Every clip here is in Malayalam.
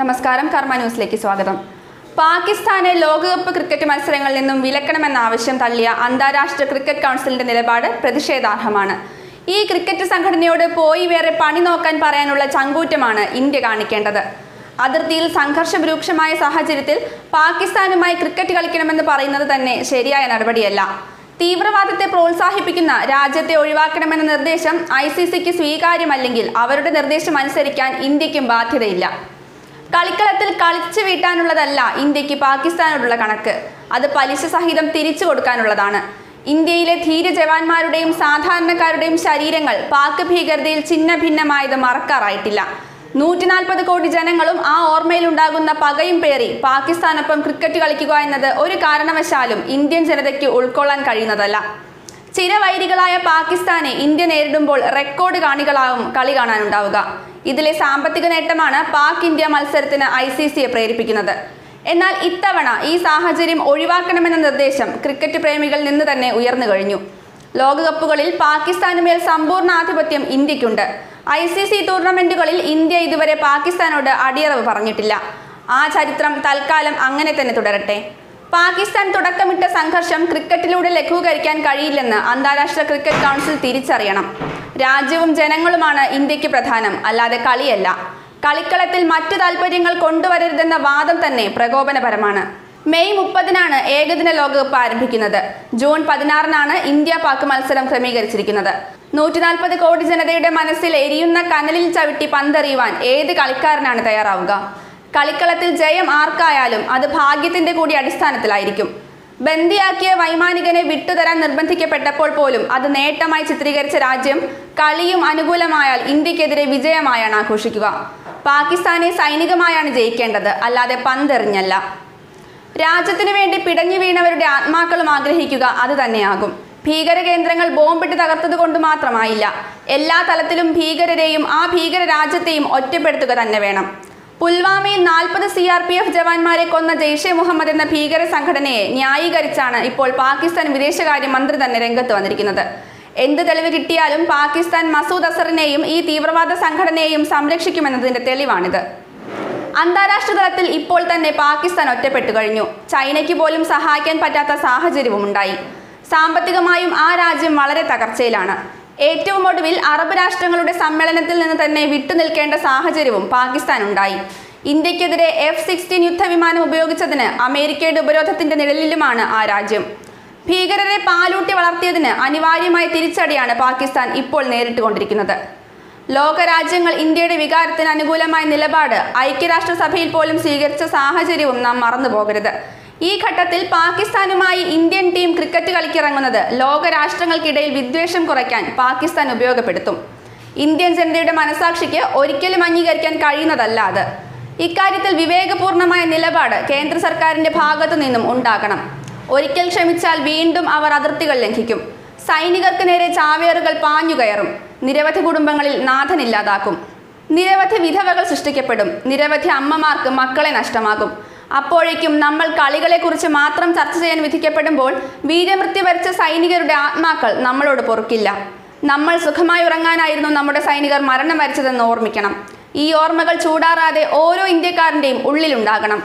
നമസ്കാരം കർമ്മ ന്യൂസിലേക്ക് സ്വാഗതം. പാകിസ്ഥാനെ ലോകകപ്പ് ക്രിക്കറ്റ് മത്സരങ്ങളിൽ നിന്നും വിലക്കണമെന്ന ആവശ്യം തള്ളിയ അന്താരാഷ്ട്ര ക്രിക്കറ്റ് കൗൺസിലിന്റെ നിലപാട് പ്രതിഷേധാർഹമാണ്. ഈ ക്രിക്കറ്റ് സംഘടനയോട് പോയി വേറെ പണി നോക്കാൻ പറയാനുള്ള ചങ്കൂറ്റമാണ് ഇന്ത്യ കാണിക്കേണ്ടത്. അതിർത്തിയിൽ സംഘർഷം രൂക്ഷമായ സാഹചര്യത്തിൽ പാകിസ്ഥാനുമായി ക്രിക്കറ്റ് കളിക്കണമെന്ന് പറയുന്നത് തന്നെ ശരിയായ നടപടിയല്ല. തീവ്രവാദത്തെ പ്രോത്സാഹിപ്പിക്കുന്ന രാജ്യത്തെ ഒഴിവാക്കണമെന്ന നിർദ്ദേശം ഐ സി സിക്ക് സ്വീകാര്യമല്ലെങ്കിൽ അവരുടെ നിർദ്ദേശം അനുസരിക്കാൻ ഇന്ത്യക്കും ബാധ്യതയില്ല. കളിക്കളത്തിൽ കളിച്ചു വീട്ടാനുള്ളതല്ല ഇന്ത്യയ്ക്ക് പാകിസ്ഥാനോടുള്ള കണക്ക്. അത് പലിശ സഹിതം തിരിച്ചു കൊടുക്കാനുള്ളതാണ്. ഇന്ത്യയിലെ ധീര ജവാന്മാരുടെയും സാധാരണക്കാരുടെയും ശരീരങ്ങൾ പാക് ഭീകരതയിൽ ഛിന്ന ഭിന്നമായത് മറക്കാറായിട്ടില്ല. നൂറ്റി നാൽപ്പത് കോടി ജനങ്ങളും ആ ഓർമ്മയിലുണ്ടാകുന്ന പകയും പേറി പാകിസ്ഥാനൊപ്പം ക്രിക്കറ്റ് കളിക്കുക എന്നത് ഒരു കാരണവശാലും ഇന്ത്യൻ ജനതയ്ക്ക് ഉൾക്കൊള്ളാൻ കഴിയുന്നതല്ല. ചിരവൈരികളായ പാകിസ്ഥാനെ ഇന്ത്യ നേരിടുമ്പോൾ റെക്കോർഡ് കാണികളാവും കളി കാണാനുണ്ടാവുക. ഇതിലെ സാമ്പത്തിക നേട്ടമാണ് പാക് ഇന്ത്യ മത്സരത്തിന് ഐ സി സിയെ പ്രേരിപ്പിക്കുന്നത്. എന്നാൽ ഇത്തവണ ഈ സാഹചര്യം ഒഴിവാക്കണമെന്ന നിർദ്ദേശം ക്രിക്കറ്റ് പ്രേമികളിൽ നിന്ന് തന്നെ ഉയർന്നു കഴിഞ്ഞു. ലോകകപ്പുകളിൽ പാകിസ്ഥാനുമേൽ സമ്പൂർണ ആധിപത്യം ഇന്ത്യക്കുണ്ട്. ഐ സി സി ടൂർണമെന്റുകളിൽ ഇന്ത്യ ഇതുവരെ പാകിസ്ഥാനോട് അടിയറവ് പറഞ്ഞിട്ടില്ല. ആ ചരിത്രം തൽക്കാലം അങ്ങനെ തന്നെ തുടരട്ടെ. പാകിസ്ഥാൻ തുടക്കമിട്ട സംഘർഷം ക്രിക്കറ്റിലൂടെ ലഘൂകരിക്കാൻ കഴിയില്ലെന്ന് അന്താരാഷ്ട്ര ക്രിക്കറ്റ് കൗൺസിൽ തിരിച്ചറിയണം. രാജ്യവും ജനങ്ങളുമാണ് ഇന്ത്യയ്ക്ക് പ്രധാനം അല്ലാതെ കളിയല്ല. കളിക്കളത്തിൽ മറ്റു താല്പര്യങ്ങൾ കൊണ്ടുവരരുതെന്ന വാദം തന്നെ പ്രകോപനപരമാണ്. മെയ് മുപ്പതിനാണ് ഏകദിന ലോകകപ്പ് ആരംഭിക്കുന്നത്. ജൂൺ പതിനാറിനാണ് ഇന്ത്യ പാക് മത്സരം ക്രമീകരിച്ചിരിക്കുന്നത്. നൂറ്റിനാൽപ്പത് കോടി ജനതയുടെ മനസ്സിൽ എരിയുന്ന കനലിൽ ചവിട്ടി പന്തെറിയുവാൻ ഏത് കളിക്കാരനാണ് തയ്യാറാവുക? കളിക്കളത്തിൽ ജയം ആർക്കായാലും അത് ഭാഗ്യത്തിന്റെ കൂടി അടിസ്ഥാനത്തിലായിരിക്കും. ബന്ദിയാക്കിയ വൈമാനികനെ വിട്ടുതരാൻ നിർബന്ധിക്കപ്പെട്ടപ്പോൾ പോലും അത് നേട്ടമായി ചിത്രീകരിച്ച രാജ്യം കളിയും അനുകൂലമായാൽ ഇന്ത്യക്കെതിരെ വിജയമായാണ് ആഘോഷിക്കുക. പാകിസ്ഥാനെ സൈനികമായാണ് ജയിക്കേണ്ടത് അല്ലാതെ പന്തെറിഞ്ഞല്ല. രാജ്യത്തിനു വേണ്ടി പിടഞ്ഞു വീണവരുടെ ആത്മാക്കളും ആഗ്രഹിക്കുക അത് തന്നെയാകും. ഭീകര കേന്ദ്രങ്ങൾ ബോംബിട്ട് തകർത്തത് കൊണ്ട് മാത്രമായില്ല എല്ലാ തലത്തിലും ഭീകരരെയും ആ ഭീകര രാജ്യത്തെയും ഒറ്റപ്പെടുത്തുക തന്നെ വേണം. പുൽവാമയിൽ നാൽപ്പത് സി ആർ പി എഫ് ജവാന്മാരെ കൊന്ന ജെയ്ഷെ മുഹമ്മദ് എന്ന ഭീകര സംഘടനയെ ന്യായീകരിച്ചാണ് ഇപ്പോൾ പാകിസ്ഥാൻ വിദേശകാര്യ മന്ത്രി തന്നെ രംഗത്ത് വന്നിരിക്കുന്നത്. എന്ത് തെളിവ് കിട്ടിയാലും പാകിസ്ഥാൻ മസൂദ് അസറിനെയും ഈ തീവ്രവാദ സംഘടനയെയും സംരക്ഷിക്കുമെന്നതിന്റെ തെളിവാണിത്. അന്താരാഷ്ട്ര തലത്തിൽ ഇപ്പോൾ തന്നെ പാകിസ്ഥാൻ ഒറ്റപ്പെട്ടു കഴിഞ്ഞു. ചൈനയ്ക്ക് പോലും സഹായിക്കാൻ പറ്റാത്ത സാഹചര്യവും ഉണ്ടായി സാമ്പത്തികമായും ആ രാജ്യം വളരെ തകർച്ചയിലാണ്. ഏറ്റവും ഒടുവിൽ അറബ് രാഷ്ട്രങ്ങളുടെ സമ്മേളനത്തിൽ നിന്ന് തന്നെ വിട്ടുനിൽക്കേണ്ട സാഹചര്യവും പാകിസ്ഥാൻ ഉണ്ടായി ഇന്ത്യക്കെതിരെ എഫ് സിക്സ്റ്റീൻ യുദ്ധവിമാനം ഉപയോഗിച്ചതിന് അമേരിക്കയുടെ ഉപരോധത്തിന്റെ നിഴലിലുമാണ് ആ രാജ്യം. ഭീകരരെ പാലൂട്ടി വളർത്തിയതിന് അനിവാര്യമായ തിരിച്ചടിയാണ് പാകിസ്ഥാൻ ഇപ്പോൾ നേരിട്ടുകൊണ്ടിരിക്കുന്നത്. ലോകരാജ്യങ്ങൾ ഇന്ത്യയുടെ വികാരത്തിന് അനുകൂലമായ നിലപാട് ഐക്യരാഷ്ട്രസഭയിൽ പോലും സ്വീകരിച്ച സാഹചര്യവും നാം മറന്നു പോകരുത് ഈ ഘട്ടത്തിൽ പാകിസ്ഥാനുമായി ഇന്ത്യൻ ടീം ക്രിക്കറ്റ് കളിക്കിറങ്ങുന്നത് ലോകരാഷ്ട്രങ്ങൾക്കിടയിൽ വിദ്വേഷം കുറയ്ക്കാൻ പാകിസ്ഥാൻ ഉപയോഗപ്പെടുത്തും. ഇന്ത്യൻ ജനതയുടെ മനസാക്ഷിക്ക് ഒരിക്കലും അംഗീകരിക്കാൻ കഴിയുന്നതല്ല അത്. ഇക്കാര്യത്തിൽ വിവേകപൂർണമായ നിലപാട് കേന്ദ്ര സർക്കാരിന്റെ ഭാഗത്തു നിന്നും ഉണ്ടാകണം. ഒരിക്കൽ ക്ഷമിച്ചാൽ വീണ്ടും അവർ അതിർത്തികൾ ലംഘിക്കും. സൈനികർക്ക് നേരെ ചാവേറുകൾ പാഞ്ഞുകയറും നിരവധി കുടുംബങ്ങളിൽ നാഥനില്ലാതാക്കും നിരവധി വിധവകൾ സൃഷ്ടിക്കപ്പെടും. നിരവധി അമ്മമാർക്ക് മക്കളെ നഷ്ടമാകും. അപ്പോഴേക്കും നമ്മൾ കളികളെക്കുറിച്ച് മാത്രം ചർച്ച ചെയ്യാൻ വിധിക്കപ്പെടുമ്പോൾ വീരമൃത്യു വരിച്ച സൈനികരുടെ ആത്മാക്കൾ നമ്മളോട് പൊറുക്കില്ല. നമ്മൾ സുഖമായി ഉറങ്ങാനായിരുന്നു നമ്മുടെ സൈനികർ മരണം വരിച്ചതെന്ന് ഓർമ്മിക്കണം. ഈ ഓർമ്മകൾ ചൂടാറാതെ ഓരോ ഇന്ത്യക്കാരന്റെയും ഉള്ളിലുണ്ടാകണം.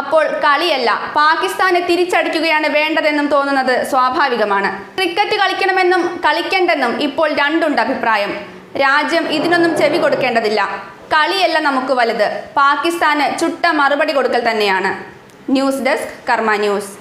അപ്പോൾ കളിയല്ല പാകിസ്ഥാനെ തിരിച്ചടിക്കുകയാണ് വേണ്ടതെന്നും തോന്നുന്നത് സ്വാഭാവികമാണ്. ക്രിക്കറ്റ് കളിക്കണമെന്നും കളിക്കേണ്ടെന്നും ഇപ്പോൾ രണ്ടുണ്ട് അഭിപ്രായം. രാജ്യം ഇതിനൊന്നും ചെവി കൊടുക്കേണ്ടതില്ല. കളിയല്ല നമുക്ക് വലുത്. പാകിസ്ഥാന് ചുട്ട മറുപടി കൊടുക്കൽ തന്നെയാണ്. News desk Karma news.